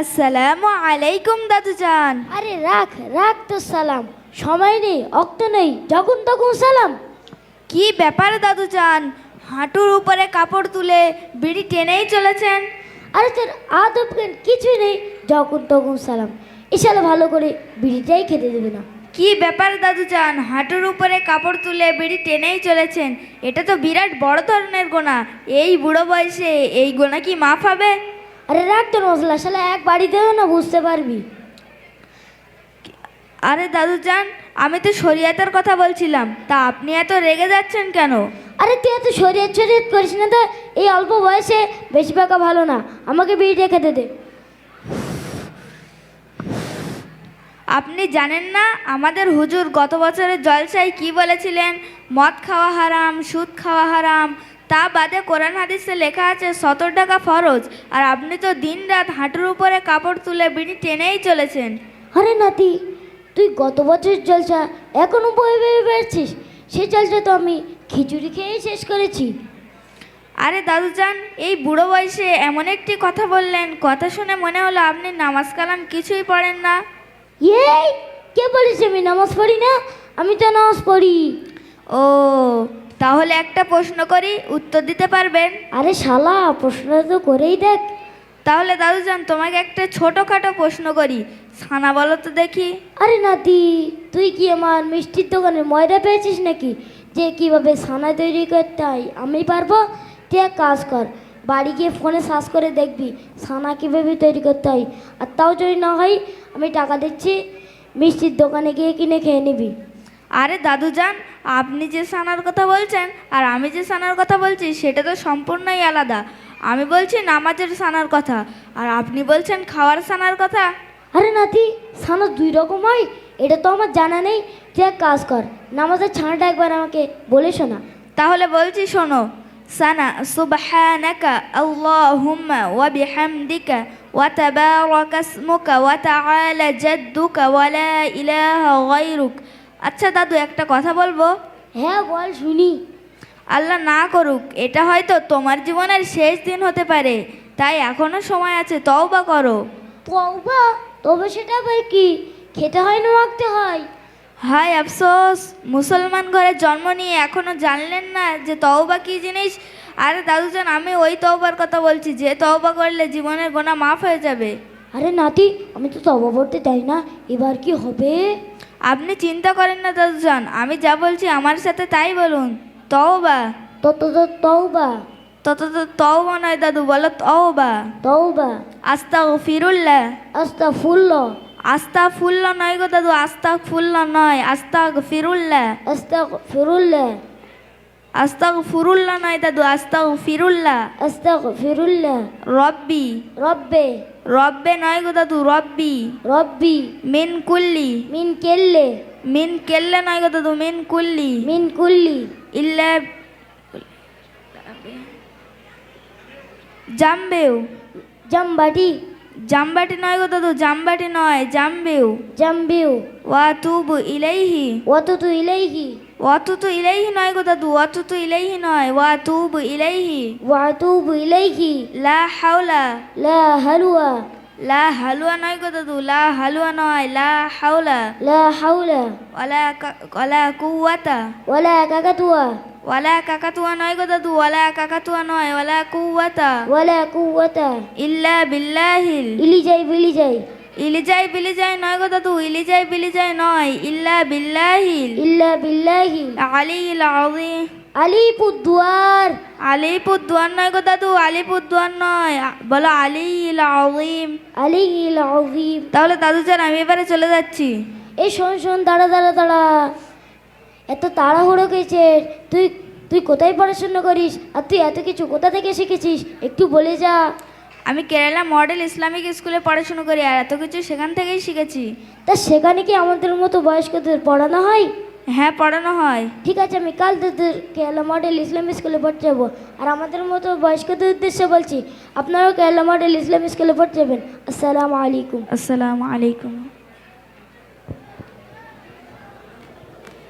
আসসালামু আলাইকুম দাদুজান আরে রাখ রাখ তো সালাম। সময় নেই অক্ত নেই যখন তখন সালাম। কি ব্যাপার দাদুজান হাঁটুর উপরে কাপড় তুলে বিড়ি টেনেই চলেছেন। আরে তোর আদব জ্ঞান কিছুই নেই যখন তখন সালাম। ইশালা ভালো করে বিড়িটাই খেতে দেবে না। কি ব্যাপার দাদু দাদুজান হাঁটুর উপরে কাপড় তুলে বিড়ি টেনেই চলেছেন। এটা তো বিরাট বড় ধরনের গোনা। এই বুড়ো বয়সে এই গোনা কি মাফ হবে আরে রাখ তোর মশলা শালা এক বাড়িতেও না বুঝতে পারবি। আরে দাদুজান আমি তো শরিয়াতের কথা বলছিলাম তা আপনি এত রেগে যাচ্ছেন কেন? আরে তুই এত শরীর শরীর করিস না তো এই অল্প বয়সে বেশি পাকা ভালো না আমাকে বিড়িটা খেতে দে। আপনি জানেন না আমাদের হুজুর গত বছরের জলসায় কি বলেছিলেন? মদ খাওয়া হারাম সুদ খাওয়া হারাম তা বাদে কোরআন হাদিসে লেখা আছে সত্তর টাকা ফরজ। আর আপনি তো দিনরাত হাঁটুর উপরে কাপড় তুলে বিড়ি টেনেই চলেছেন। আরে নাতি তুই গত বছর জলসা এখনও বয়ে বয়ে বেড়াচ্ছিস? সে জলসা তো আমি খিচুড়ি খেয়েই শেষ করেছি। আরে দাদুজান এই বুড়ো বয়সে এমন একটি কথা বললেন কথা শুনে মনে হলো আপনি নামাজ কালাম কিছুই পড়েন না। এই কে বলিস আমি নামাজ পড়ি না? আমি তো নামাজ পড়ি। ও তাহলে একটা প্রশ্ন করি উত্তর দিতে পারবেন? আরে শালা প্রশ্ন তো করেই দেখ। তাহলে দাদুজান তোমাকে একটা ছোটোখাটো প্রশ্ন করি। ছানা বলো তো দেখি। আরে নাতি তুই কি আমার মিষ্টির দোকানে ময়দা পেয়েছিস নাকি? যে কীভাবে ছানা তৈরি করতে হয় আমি পারব? তুই এক কাজ কর বাড়ি গিয়ে ফোনে সার্চ করে দেখবি ছানা কীভাবে তৈরি করতে হয়। আর তাও যদি না হয় আমি টাকা দিচ্ছি মিষ্টির দোকানে গিয়ে কিনে খেয়ে নিবি। আরে দাদু যান আপনি যে সানার কথা বলছেন আর আমি যে সানার কথা বলছি সেটা তো সম্পূর্ণই আলাদা। আমি বলছি নামাজের সানার কথা আর আপনি বলছেন খাওয়ার সানার কথা। আরে নাতি ছানা দুই রকম হয় এটা তো আমার জানা নেই। তুই এক কাজ কর নামাজের ছানাটা একবার আমাকে বলে শোনা। তাহলে বলছি শোনো সানা সুবহানাকা আল্লাহুম্মা ওয়া বিহামদিকা ওয়া তাবারাকা ইসমুকা ওয়া তাআলা জাদ্দুকা ওয়া লা ইলাহা গায়রুক। আচ্ছা দাদু একটা কথা বলব? হ্যাঁ বল শুনি। আল্লাহ না করুক এটা হয়তো তোমার জীবনের শেষ দিন হতে পারে। তাই এখনও সময় আছে তওবা করো। তবে তবে সেটা ভাই কি? খেতে হয় না মাখতে হয়? হায় আফসোস মুসলমান ঘরে জন্ম নিয়ে এখনও জানলেন না যে তওবা কি জিনিস? আরে দাদুজান আমি ওই তওবার কথা বলছি যে তওবা করলে জীবনের গোনা মাফ হয়ে যাবে। আরে নাতি আমি তো তবা পড়তে চাই না এবার কি হবে? আপনি চিন্তা করেন না দাদুজান। আমি যা বলছি আমার সাথে তাই বলুন। তও বা তত তো তওবা। তত তো তও বা নয় দাদু বলো তওবা। তওবা। আস্তা ও ফিরুল্লাহ আস্তা ফুল্ল আস্তা ফুল্ল নয় গো দাদু আস্তা ফুল্ল নয় আস্তা ফিরুল্লাহ আস্তা ফিরুল্লাহ আস্তা ফুরুল্লাহ নয় দাদু আস্তা ফিরুল্লাহ আস্তা ফিরুল্লাহ রব্বি। রব্বে। রব্বে নয় গো দাদু রব্বি। রব্বি। মিন কুল্লি। মিন কেল্লে। মিন কেল্লে নয় গো দাদু মিন কুল্লি। মিন কুল্লি। ইল্লা জাম্বেউ। জামবাটি। জামবাটি নয় গো দাদু জামবাটি নয় জাম্বেউ। জাম্বিউ। ওয়া তুবু ইলাইহি। ইলাইহি ওয়াতুতু ইলাইহি। নয় গো দাদু ওয়াতুতু ইলাইহি নয় ওয়া তুবু ইলাইহি ওয়াতুবু ইলাইহি লা হাওলা লা হালুয়া লা হালুয়া নয় গো দাদু লা হালুয়া নয় লা হাওলা লা হাওলা ওয়ালা কা- ওয়ালা কুওয়াতা ওয়ালা কাকাতুয়া ওয়ালা কাকাতুয়া নয় গো দাদু ওয়ালা কাকাতুয়া নয় ওয়ালা কুওয়াতা ওয়ালা কুওয়াতা ইল্লা বিল্লাহিল ইলি যাই বিলি যাই ইলিজাই বিলিজাই নয় গো দাদু ইলিজাই বিলিজাই নয় ইল্লা বিল্লাহিল ইল্লা বিল্লাহি। আলিল আযীম। আলিপুরদুয়ার আলিপুরদুয়ার নয় গো দাদু আলিপুরদুয়ার নয় বলো আলিল আযীম। আলিল আজিম তাহলে দাদু যান আমি এবারে চলে যাচ্ছি। এই শোন শোন দাঁড়া দাঁড়া দাঁড়া। এত তাড়াহুড়ো গেছে তুই তুই কোথায় পড়াশোনা করিস? আর তুই এত কিছু কোথা থেকে শিখেছিস? একটু বলে যা। আমি কেরালা মডেল ইসলামিক স্কুলে পড়াশুনো করি আর এত কিছু সেখান থেকেই শিখেছি। তা সেখানে কি আমাদের মতো বয়স্কদের পড়ানো হয়? হ্যাঁ পড়ানো হয়। ঠিক আছে আমি কাল তোদের কেরালা মডেল ইসলামিক স্কুলে পড়তে যাব আর আমাদের মতো বয়স্কদের উদ্দেশ্যে বলছি আপনারাও কেরালা মডেল ইসলামিক স্কুলে পড়তে যাবেন আসসালামু আলাইকুম। আসসালামু আলাইকুম।